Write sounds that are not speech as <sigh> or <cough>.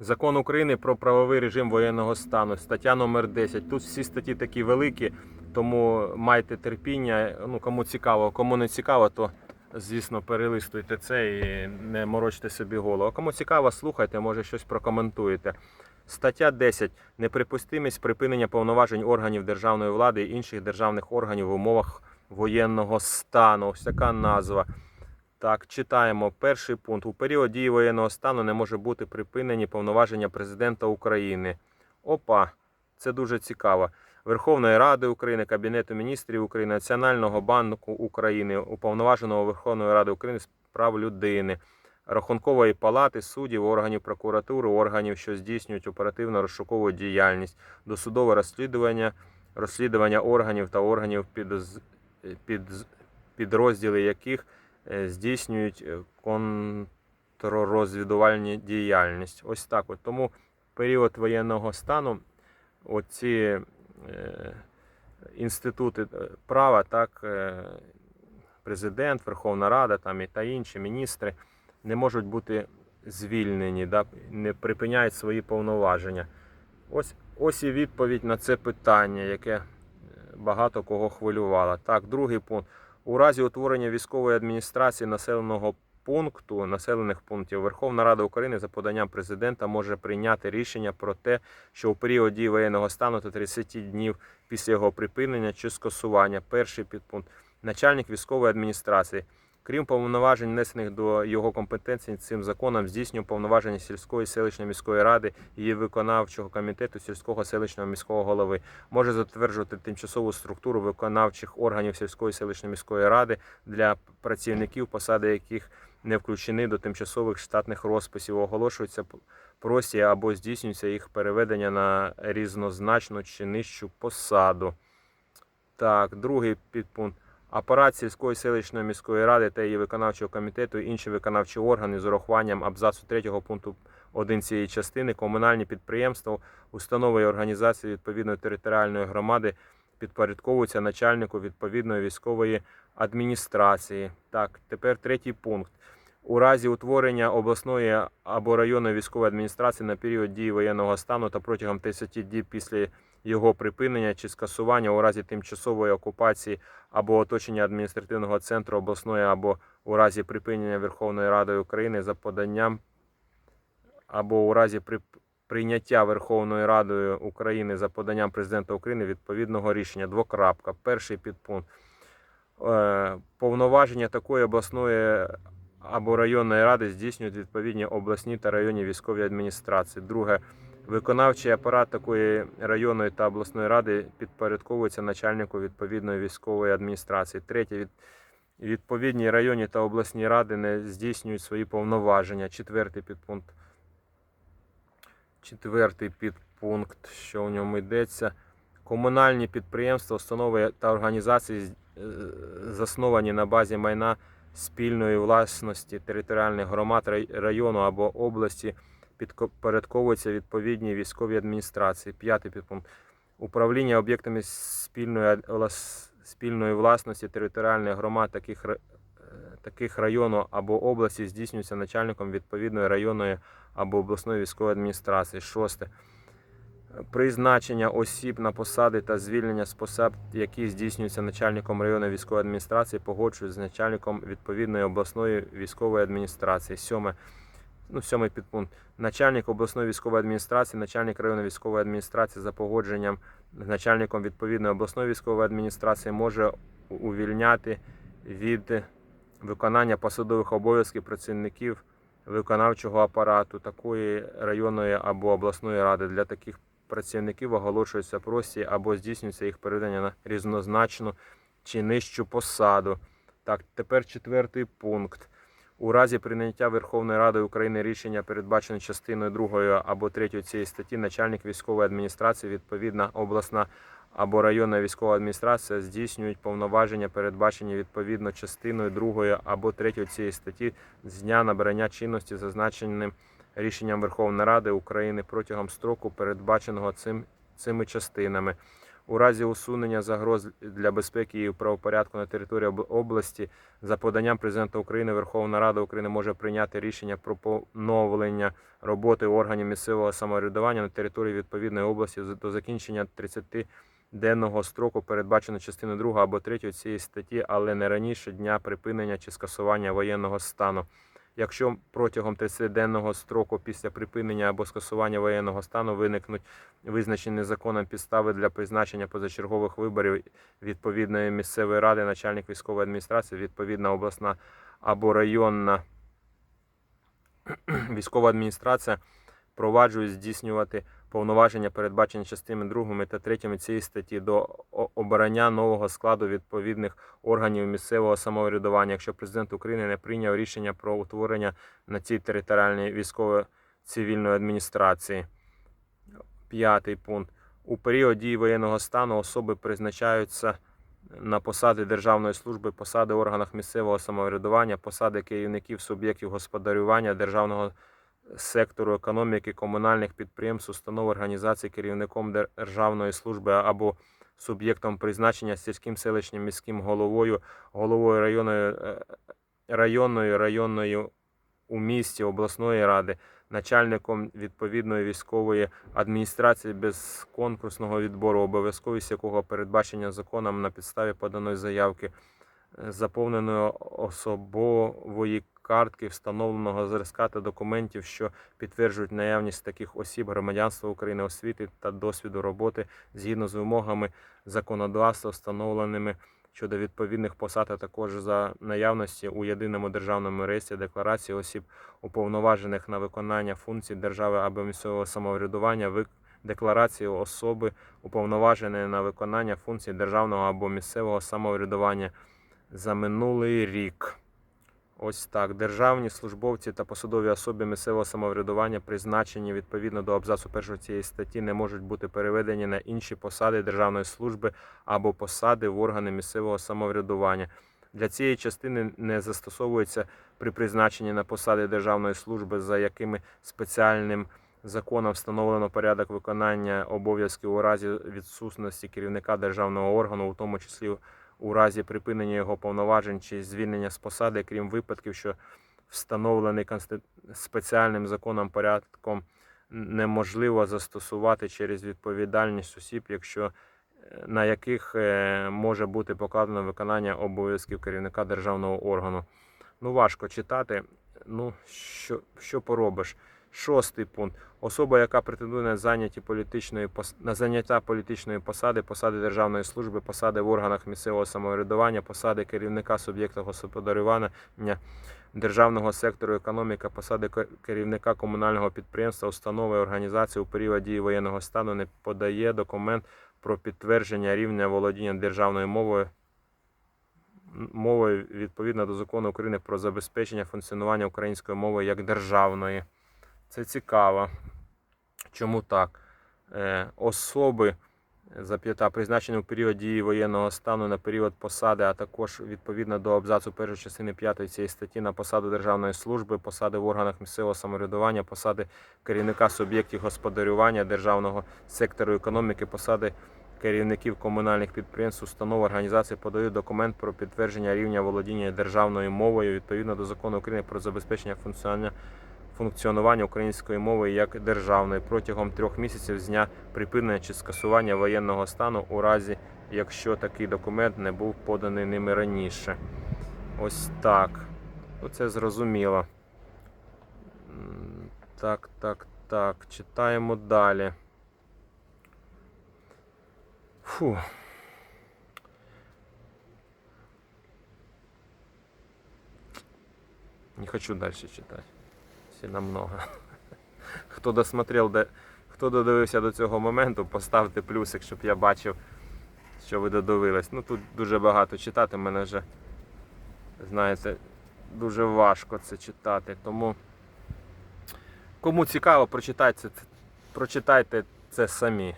Закон України про правовий режим воєнного стану, стаття номер 10. Тут всі статті такі великі, тому майте терпіння. Ну, кому цікаво, кому не цікаво, то звісно перелистуйте це і не морочте собі голову. А кому цікаво, слухайте, може щось прокоментуєте. Стаття 10. Неприпустимість припинення повноважень органів державної влади і інших державних органів в умовах воєнного стану. Ось така назва. Так, читаємо. Перший пункт. У період дії воєнного стану не може бути припинені повноваження президента України. Опа, це дуже цікаво. Верховної Ради України, Кабінету міністрів України, Національного банку України, Уповноваженого Верховної Ради України з прав людини, Рахункової палати, суддів, органів прокуратури, органів, що здійснюють оперативно-розшукову діяльність, досудове розслідування, розслідування органів та органів під, підрозділи яких здійснюють е, контррозвідувальні діяльність. Ось так. От. Тому в період воєнного стану оці е, інститути е, права, так, е, президент, Верховна Рада там, і та інші міністри не можуть бути звільнені, да, не припиняють свої повноваження. Ось, ось і відповідь на це питання, яке е, багато кого хвилювало. Так, другий пункт. У разі утворення військової адміністрації населеного пункту, населених пунктів, Верховна Рада України за поданням президента може прийняти рішення про те, що у період дії воєнного стану та 30 днів після його припинення чи скасування. Перший підпункт. Начальник військової адміністрації. Крім повноважень, внесених до його компетенції цим законом, здійснює повноваження сільської селищної міської ради, її виконавчого комітету сільського селищного міського голови, може затверджувати тимчасову структуру виконавчих органів сільської селищної міської ради для працівників, посади яких не включені до тимчасових штатних розписів, оголошуються прості або здійснюється їх переведення на різнозначну чи нижчу посаду. Так, другий підпункт. Апарат сільської селищної міської ради та її виконавчого комітету, і інші виконавчі органи з урахуванням абзацу 3 пункту 1 цієї частини, комунальні підприємства, установи і організації відповідної територіальної громади підпорядковуються начальнику відповідної військової адміністрації. Так, тепер третій пункт. У разі утворення обласної або районної військової адміністрації на період дії воєнного стану та протягом 30 діб після його припинення чи скасування у разі тимчасової окупації або оточення адміністративного центру обласної або у разі припинення Верховною Радою України за поданням або у разі при прийняття Верховною Радою України за поданням президента України відповідного рішення. Двокрапка. Перший підпункт. Е, Повноваження такої обласної або районної ради здійснюють відповідні обласні та районні військові адміністрації. Друге. Виконавчий апарат такої районної та обласної ради підпорядковується начальнику відповідної військової адміністрації. Третє. Від, відповідні районні та обласні ради не здійснюють свої повноваження. Четвертий підпункт. Четвертий підпункт, що в ньому йдеться. Комунальні підприємства, установи та організації е, засновані на базі майна спільної власності територіальних громад району або області підпорядковуються відповідній військовій адміністрації. П'ятий підпункт. Управління об'єктами спільної, спільної власності територіальних громад таких, е, таких району або області здійснюється начальником відповідної районної або обласної військової адміністрації. Шосте. Призначення осіб на посади та звільнення з посад, які здійснюються начальником районної військової адміністрації, погоджують з начальником відповідної обласної військової адміністрації. Сьоме. Ну, сьомий підпункт. Начальник обласної військової адміністрації, начальник районної військової адміністрації за погодженням з начальником відповідної обласної військової адміністрації може увільняти від виконання посадових обов'язків працівників виконавчого апарату такої районної або обласної ради. Для таких працівників оголошується прості або здійснюється їх переведення на різнозначну чи нижчу посаду. Так, тепер четвертий пункт. У разі прийняття Верховною Радою України рішення, передбачене частиною 2 або 3 цієї статті, начальник військової адміністрації, відповідна обласна або районна військова адміністрація здійснюють повноваження, передбачені відповідно частиною 2 або 3 цієї статті з дня набрання чинності, зазначеним рішенням Верховної Ради України протягом строку, передбаченого цим, цими частинами. У разі усунення загроз для безпеки і правопорядку на території області за поданням президента України Верховна Рада України може прийняти рішення про поновлення роботи органів місцевого самоврядування на території відповідної області до закінчення 30 денного строку, передбачено частиною 2 або 3 цієї статті, але не раніше дня припинення чи скасування воєнного стану. Якщо протягом 30-денного строку після припинення або скасування воєнного стану виникнуть визначені законом підстави для призначення позачергових виборів відповідної місцевої ради, начальник військової адміністрації, відповідна обласна або районна <clears throat> військова адміністрація проваджують здійснювати повноваження, передбачені частинами 2 та 3 цієї статті до обрання нового складу відповідних органів місцевого самоврядування, якщо президент України не прийняв рішення про утворення на цій територіальній військово-цивільної адміністрації. П'ятий пункт. У період дії воєнного стану особи призначаються на посади державної служби, посади органах місцевого самоврядування, посади керівників суб'єктів господарювання державного сектору економіки, комунальних підприємств, установ організацій, керівником державної служби або суб'єктом призначення сільським селищним міським головою, головою районної, е, районної, районної у місті обласної ради, начальником відповідної військової адміністрації без конкурсного відбору, обов'язковість якого передбачення законом на підставі поданої заявки, е, заповненої особової картки, встановленого зразка та документів, що підтверджують наявність таких осіб громадянства України, освіти та досвіду роботи згідно з вимогами законодавства, встановленими щодо відповідних посад, а також за наявності у єдиному державному реєстрі декларації осіб, уповноважених на виконання функцій держави або місцевого самоврядування, декларації особи, уповноваженої на виконання функцій державного або місцевого самоврядування за минулий рік. Ось так. Державні службовці та посадові особи місцевого самоврядування, призначені відповідно до абзацу першого цієї статті, не можуть бути переведені на інші посади державної служби або посади в органи місцевого самоврядування. Для цієї частини не застосовується при призначенні на посади державної служби, за якими спеціальним законом встановлено порядок виконання обов'язків у разі відсутності керівника державного органу, у тому числі у разі припинення його повноважень чи звільнення з посади, крім випадків, що встановлений спеціальним законом порядком неможливо застосувати через відповідальність осіб, якщо е, на яких е, може бути покладено виконання обов'язків керівника державного органу. Ну, важко читати. Ну, що, що поробиш? Шостий пункт. Особа, яка претендує на заняті політичної на заняття політичної посади, посади державної служби, посади в органах місцевого самоврядування, посади керівника суб'єкта господарювання державного сектору економіка, посади керівника комунального підприємства, установи організації у період дії воєнного стану не подає документ про підтвердження рівня володіння державною мовою мовою відповідно до закону України про забезпечення функціонування української мови як державної. Це цікаво. Чому так? Е, особи зап'ята призначені у період дії воєнного стану на період посади, а також відповідно до абзацу першої частини 5 цієї статті на посаду державної служби, посади в органах місцевого самоврядування, посади керівника суб'єктів господарювання державного сектору економіки, посади керівників комунальних підприємств, установ організацій подають документ про підтвердження рівня володіння державною мовою відповідно до закону України про забезпечення функціонування функціонування української мови як державної протягом трьох місяців з дня припинення чи скасування воєнного стану у разі, якщо такий документ не був поданий ними раніше. Ось так. Це зрозуміло. Так, так, так. Читаємо далі. Фу. Не хочу дальше читать. Сильно много. <laughs> Хто досмотрел, де, хто додивився до цього моменту, поставте плюсик, щоб я бачив, що ви додивились. Ну тут дуже багато читати, мене вже, знаєте, дуже важко це читати. Тому кому цікаво, прочитайте, прочитайте це самі.